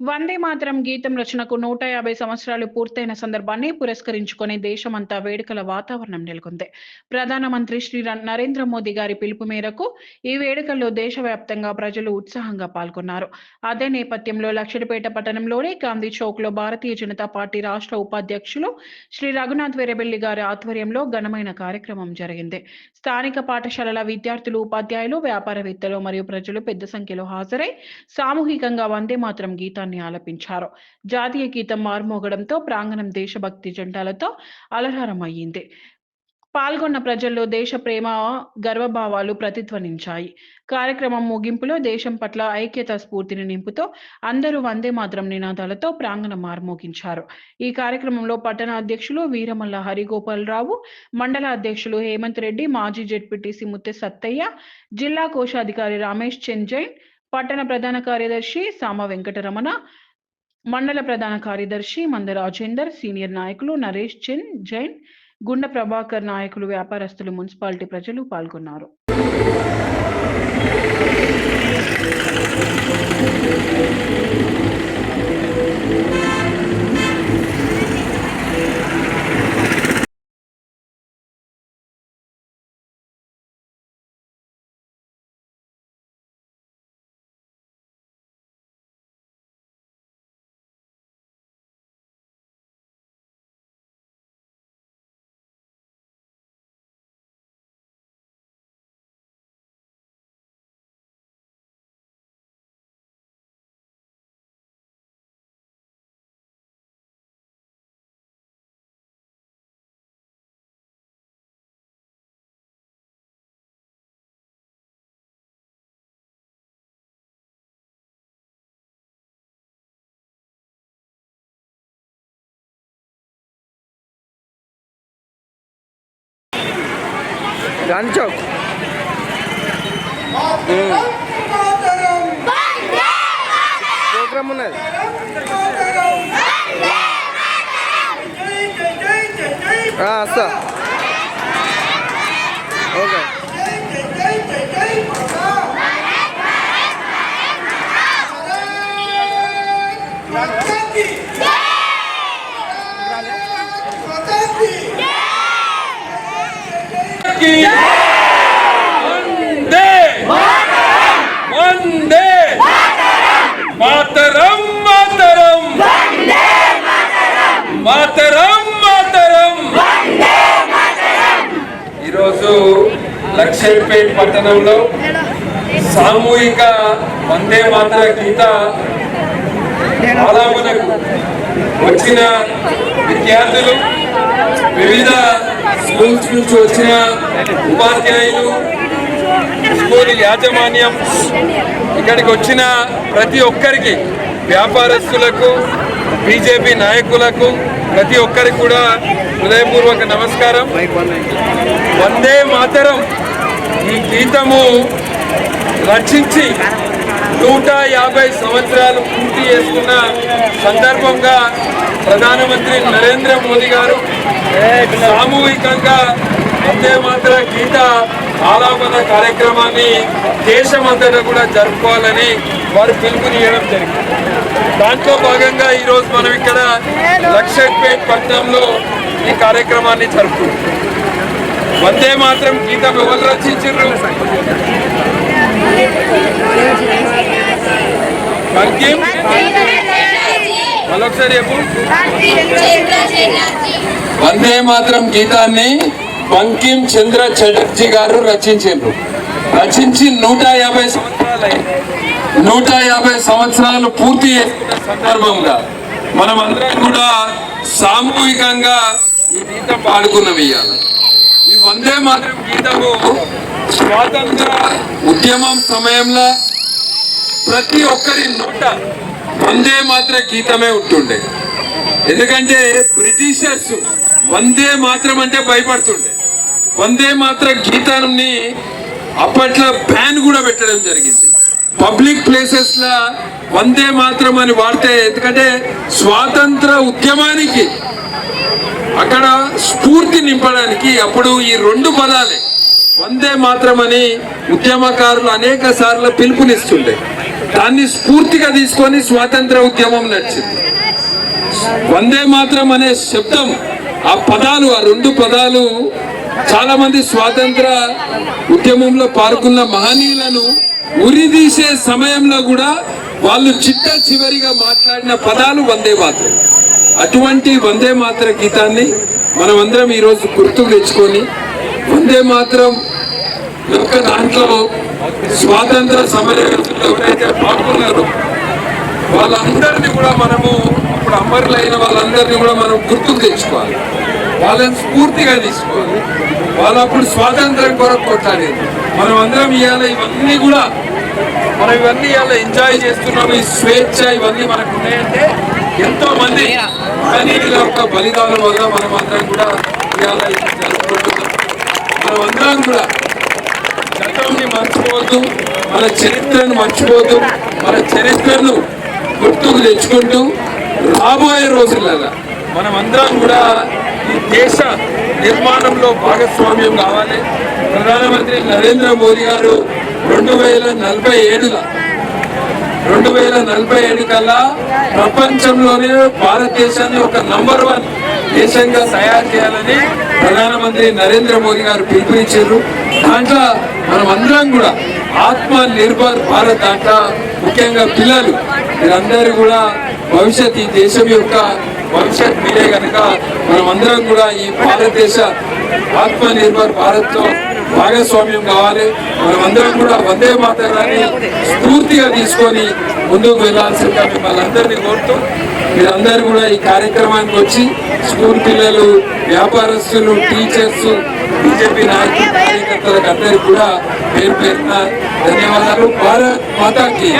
వందే మాతరం గీతం రచనకు నూట యాభై సంవత్సరాలు పూర్తయిన సందర్భాన్ని పురస్కరించుకుని దేశమంతా వేడుకల వాతావరణం నెలకొంది. ప్రధానమంత్రి శ్రీ నరేంద్ర మోదీ గారి పిలుపు మేరకు ఈ వేడుకల్లో దేశవ్యాప్తంగా ప్రజలు ఉత్సాహంగా పాల్గొన్నారు. అదే నేపథ్యంలో లక్షడిపేట పట్టణంలోని గాంధీ చౌక్లో భారతీయ జనతా పార్టీ రాష్ట్ర ఉపాధ్యక్షులు శ్రీ రఘునాథ్ వెరబెల్లి గారి ఆధ్వర్యంలో ఘనమైన కార్యక్రమం జరిగింది. స్థానిక పాఠశాలల విద్యార్థులు ఉపాధ్యాయులు వ్యాపారవేత్తలు మరియు ప్రజలు పెద్ద సంఖ్యలో హాజరై సామూహికంగా వందే మాత్రం గీతాన్ని ఆలపించారు. జాతీయ గీతం మార్మోగడంతో ప్రాంగణం దేశభక్తి జెండాలతో అలహారమయ్యింది. పాల్గొన్న ప్రజల్లో దేశ ప్రేమ గర్వభావాలు ప్రతిధ్వనించాయి. కార్యక్రమం ముగింపులో దేశం పట్ల ఐక్యత స్ఫూర్తిని నింపుతూ అందరూ వందే మాత్రం నినాదాలతో ప్రాంగణం మార్మోగించారు. ఈ కార్యక్రమంలో పట్టణ అధ్యక్షులు వీరమల్ల హరిగోపాలరావు మండల అధ్యక్షులు హేమంత్ రెడ్డి మాజీ జెడ్పీటీసీ ముత్తె సత్తయ్య జిల్లా కోశాధికారి రమేష్ చంద్ జైన్ పట్టణ ప్రధాన కార్యదర్శి సామ వెంకటరమణ మండల ప్రధాన కార్యదర్శి మంద రాజేందర్ సీనియర్ నాయకులు నరేష్ చిన్ జైన్ గుండె ప్రభాకర్ నాయకులు వ్యాపారస్తులు మున్సిపాలిటీ ప్రజలు పాల్గొన్నారు. గాంధీ చౌక్ ప్రోగ్రామ్ ఉన్నది ఆ, వస్తా ఓకే వందే వందే మాతరం. మాతరం మాతరం. మాతరం. ఈరోజు లక్ష్మీపేట్ పట్టణంలో సామూహిక వందే మాతర గీత ఆలాపనకు వచ్చిన విద్యార్థులు వివిధ స్కూల్స్ నుంచి వచ్చిన ఉపాధ్యాయులు స్కూల్ యాజమాన్యం ఇక్కడికి వచ్చిన ప్రతి ఒక్కరికి వ్యాపారస్తులకు బీజేపీ నాయకులకు ప్రతి ఒక్కరికి కూడా హృదయపూర్వక నమస్కారం. వందే మాతరం ఈ గీతము రచించి నూట యాభై సంవత్సరాలు పూర్తి చేసుకున్న సందర్భంగా ప్రధానమంత్రి నరేంద్ర మోదీ గారు సామూహికంగా వందే మాత్ర గీత ఆలాపన కార్యక్రమాన్ని దేశమంతటా కూడా జరుపుకోవాలని వారు పిలుపునియడం జరిగింది. దాంట్లో భాగంగా ఈరోజు మనం ఇక్కడ లక్షపేట్ పట్టణంలో ఈ కార్యక్రమాన్ని జరుపుకుంటాం వందే మాత్రం గీతం ఎవరు రచించారు మరొకసారి వందే మాత్రం గీతాన్ని బంకిం చంద్ర చటర్జీ గారు రచించారు రచించి నూట యాభై సంవత్సరాలు నూట యాభై సంవత్సరాలు పూర్తి సందర్భంగా మనం అందరం కూడా సామూహికంగా ఈ గీతం పాడుకున్నాం ఇవాళ. ఈ వందే మాత్రం గీతము స్వాతంత్ర ఉద్యమం సమయంలో ప్రతి ఒక్కరి నోట వందే మాత్ర గీతమే ఉంటుండే. ఎందుకంటే బ్రిటిషర్స్ వందే మాత్రం అంటే భయపడుతుండే. వందే మాత్ర గీతాన్ని అప్పట్లో బ్యాన్ కూడా పెట్టడం జరిగింది. పబ్లిక్ ప్లేసెస్ లా వందే మాత్రం అని వాడితే ఎందుకంటే స్వాతంత్ర ఉద్యమానికి అక్కడ స్ఫూర్తి నింపడానికి అప్పుడు ఈ రెండు పదాలే వందే మాత్రమని ఉద్యమకారులు అనేక సార్లు పిలుపునిస్తుండే. దాన్ని స్ఫూర్తిగా తీసుకొని స్వాతంత్ర ఉద్యమం నడిచింది. వందే మాత్రం అనే శబ్దం ఆ పదాలు ఆ రెండు పదాలు చాలా మంది స్వాతంత్ర ఉద్యమంలో పాల్గొన్న మహనీయులను ఉరిదీసే సమయంలో కూడా వాళ్ళు చిట్ట చివరిగా మాట్లాడిన పదాలు వందే మాత్రం. అటువంటి వందే మాత్ర గీతాన్ని మనమందరం ఈరోజు గుర్తుకు తెచ్చుకొని వందే మాత్రం యొక్క దాంట్లో స్వాతంత్ర సమరయోధులు ఎవరైతే పాల్గొన్నారో వాళ్ళందరినీ కూడా మనము ఇప్పుడు అమరులైన వాళ్ళందరినీ కూడా మనం గుర్తుకు తెచ్చుకోవాలి. వాళ్ళని స్ఫూర్తిగా తీసుకోవాలి. వాళ్ళు అప్పుడు స్వాతంత్రం కొరకు కొట్టలేదు మనం అందరం ఇవాళ ఇవన్నీ కూడా మనం ఇవన్నీ ఇవాళ ఎంజాయ్ చేస్తున్నాం ఈ స్వేచ్ఛ ఇవన్నీ మనకు ఉన్నాయంటే ఎంతో మంది మహనీయుల యొక్క బలిదానం వల్ల మనం అందరం కూడా ఇవాళ జరుపుకుంటున్నాం. మనం అందరం కూడా గతాన్ని మర్చిపోవద్దు మన చరిత్రను మర్చిపోవద్దు మన చరిత్రను గుర్తుకు తెచ్చుకుంటూ రాబోయే రోజులలో మనం అందరం కూడా ఈ దేశ నిర్మాణంలో భాగస్వామ్యం కావాలి. ప్రధానమంత్రి నరేంద్ర మోదీ గారు రెండు వేల నలభై ఏడులో రెండు వేల నలభై ఏడు కల్లా ప్రపంచంలోనే భారతదేశాన్ని ఒక నంబర్ వన్ దేశంగా తయారు చేయాలని ప్రధానమంత్రి నరేంద్ర మోదీ గారు పిలుపునిచ్చారు. దాంట్లో మనం అందరం కూడా ఆత్మ నిర్భర్ భారత్ దాంట్లో ముఖ్యంగా పిల్లలు మీరందరూ కూడా భవిష్యత్ ఈ దేశం యొక్క భవిష్యత్ మీరే కనుక మనం అందరం కూడా ఈ భారతదేశ ఆత్మ నిర్భర్ భారత్లో భాగస్వామ్యం కావాలి. మనం అందరం కూడా వందే మాతరాన్ని స్ఫూర్తిగా తీసుకొని ముందుకు వెళ్ళాల్సిందిగా మిమ్మల్ని అందరినీ కోరుతూ మీరందరూ కూడా ఈ కార్యక్రమానికి వచ్చి స్కూల్ పిల్లలు వ్యాపారస్తులు టీచర్స్ బీజేపీ నాయకులు కార్యకర్తలకు అందరికీ కూడా పేరు పేరున ధన్యవాదాలు. భారత్ మాతాకి.